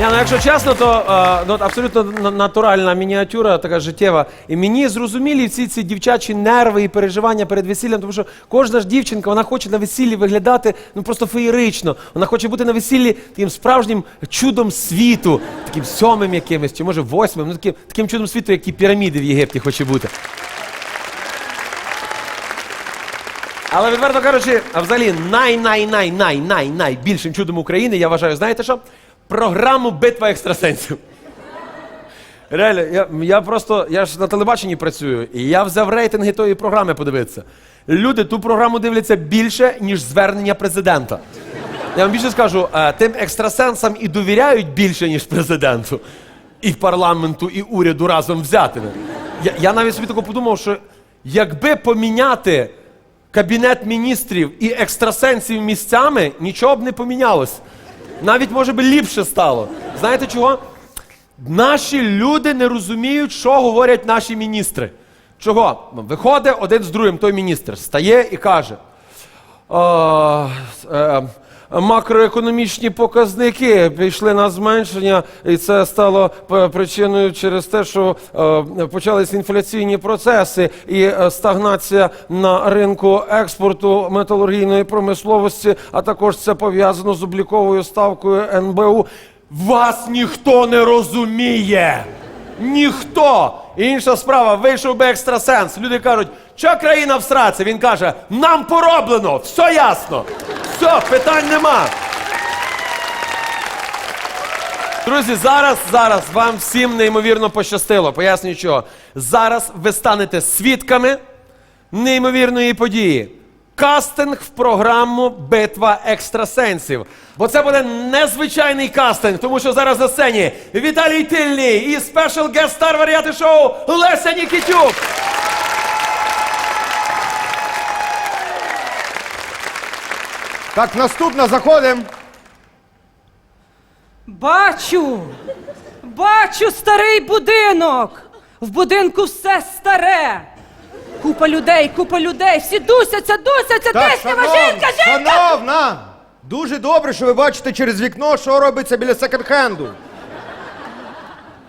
Ні, ну якщо чесно, то е, ну, абсолютно на- натуральна мініатюра, така життєва. І мені зрозумілі всі ці дівчачі нерви і переживання перед весіллям, тому що кожна ж дівчинка вона хоче на весіллі виглядати ну просто феєрично. Вона хоче бути на весіллі таким справжнім чудом світу, таким сьомим якимось, чи може восьмим, ну таким, таким чудом світу, як ті піраміди в Єгипті хоче бути. Але відверто кажучи, а взагалі най-най-най-най-най найбільшим чудом України, я вважаю, знаєте що? Програму Битва екстрасенсів. Реально, я, я просто я ж на телебаченні працюю, і я взяв рейтинги тої програми подивитися. Люди ту програму дивляться більше, ніж звернення президента. Я вам більше скажу, е, тим екстрасенсам і довіряють більше, ніж президенту, і парламенту, і уряду разом взятими. Я, я навіть собі тако подумав, що якби поміняти кабінет міністрів і екстрасенсів місцями, нічого б не помінялось. Навіть може би ліпше стало. Знаєте чого? Наші люди не розуміють, що говорять наші міністри. Чого? Виходить один з другим той міністр, стає і каже: «А, е, макроекономічні показники пішли на зменшення, і це стало причиною через те, що е, почалися інфляційні процеси і е, стагнація на ринку експорту металургійної промисловості, а також це пов'язано з обліковою ставкою НБУ. Вас ніхто не розуміє. Ніхто! Інша справа, вийшов би екстрасенс. Люди кажуть, що країна в сраці? Він каже, нам пороблено, все ясно. Все, питань нема. Друзі, зараз, зараз вам всім неймовірно пощастило. Пояснюю чого. Зараз ви станете свідками неймовірної події. Кастинг в програму Битва екстрасенсів. Бо це буде незвичайний кастинг, тому що зараз на сцені Віталій Тильний і спешл гест стар варіати шоу Леся Нікітюк. Так, наступна заходимо. Бачу! Бачу старий будинок! В будинку все старе! Купа людей, купа людей, всі дусяться, дусяться, Так, тиснява шановна, жінка, жінка! шановна! Дуже добре, що ви бачите через вікно, що робиться біля секонд-хенду.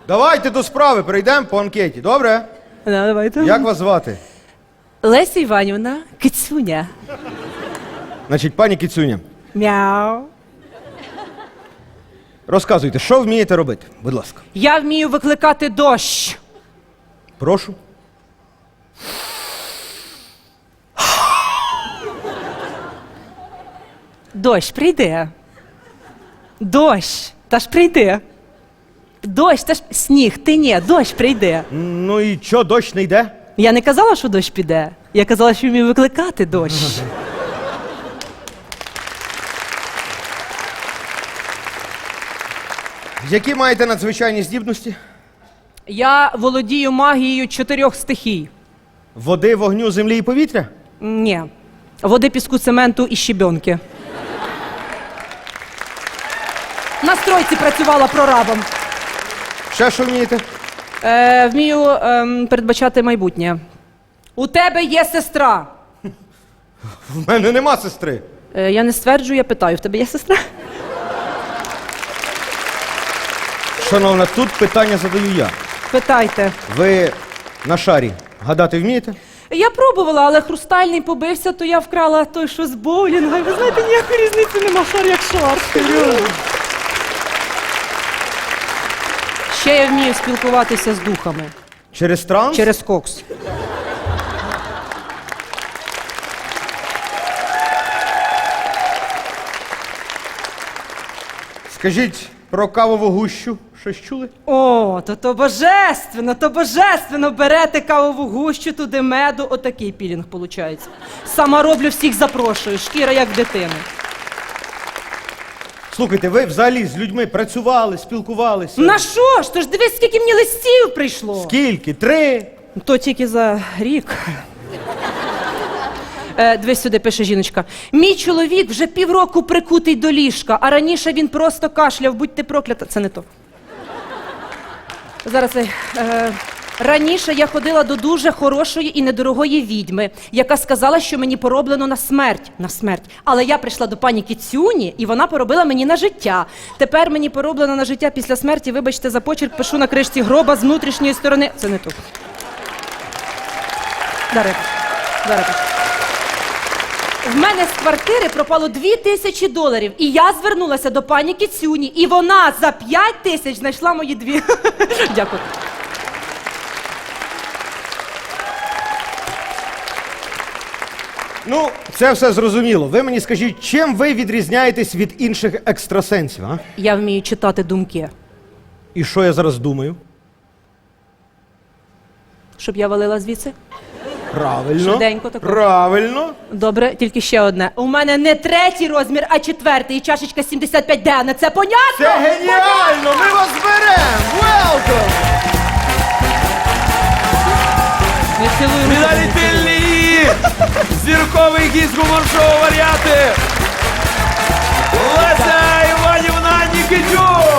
Давайте до справи, перейдемо по анкеті. Добре? Ну, давайте. Як вас звати? Леся Іванівна, кицюня. Значить, пані Кіцюня, Мяу. розказуйте, що вмієте робити? Будь ласка. Я вмію викликати дощ. Прошу. Дощ прийде. Дощ, та ж прийде. Дощ, та ж сніг, ти ні, дощ прийде. Ну і що, дощ не йде? Я не казала, що дощ піде. Я казала, що вмію викликати дощ. Які маєте надзвичайні здібності? Я володію магією чотирьох стихій. Води, вогню, землі і повітря? Ні. Води, піску, цементу і щебенки. На стройці працювала прорабом. Ще що вмієте? Е, вмію ем, передбачати майбутнє. У тебе є сестра. В мене нема сестри. Е, я не стверджую, я питаю, в тебе є сестра? Шановна, тут питання задаю я. Питайте. Ви на шарі гадати вмієте? Я пробувала, але хрустальний побився, то я вкрала той, що з боулінга. І ви знаєте, ніякої різниці нема шар як шар. Ще я вмію спілкуватися з духами Через транс? через кокс. Скажіть про кавову гущу. Щось чули? О, то то божественно, то божественно. Берете кавову гущу, туди меду, отакий пілінг виходить. Сама роблю всіх запрошую, шкіра як в дитини. Слухайте, ви взагалі з людьми працювали, спілкувалися. На що ж? То ж дивись, скільки мені листів прийшло. Скільки? Три. То тільки за рік. Е, дивись сюди, пише жіночка. Мій чоловік вже півроку прикутий до ліжка, а раніше він просто кашляв, будьте проклята. Це не то. Зараз е, Раніше я ходила до дуже хорошої і недорогої відьми, яка сказала, що мені пороблено на смерть. На смерть. Але я прийшла до пані Кіцюні, і вона поробила мені на життя. Тепер мені пороблено на життя після смерті. Вибачте, за почерк пишу на кришці гроба з внутрішньої сторони. Це не тут. Дари. Дари. В мене з квартири пропало дві тисячі доларів, і я звернулася до пані Кіцюні, і вона за п'ять тисяч знайшла мої дві. Дякую. Ну, це все зрозуміло. Ви мені скажіть, чим ви відрізняєтесь від інших екстрасенсів, а? Я вмію читати думки, І що я зараз думаю? щоб я валила звідси. Правильно. Швиденько тако. Правильно. Добре, тільки ще одне. У мене не третій розмір, а четвертий. І чашечка 75 де на це понятно? Це геніально! Ми вас беремо! Welcome! Цілую руку. Зірковий гість гумор-шоу варіати! Леся Іванівна Нікітюк!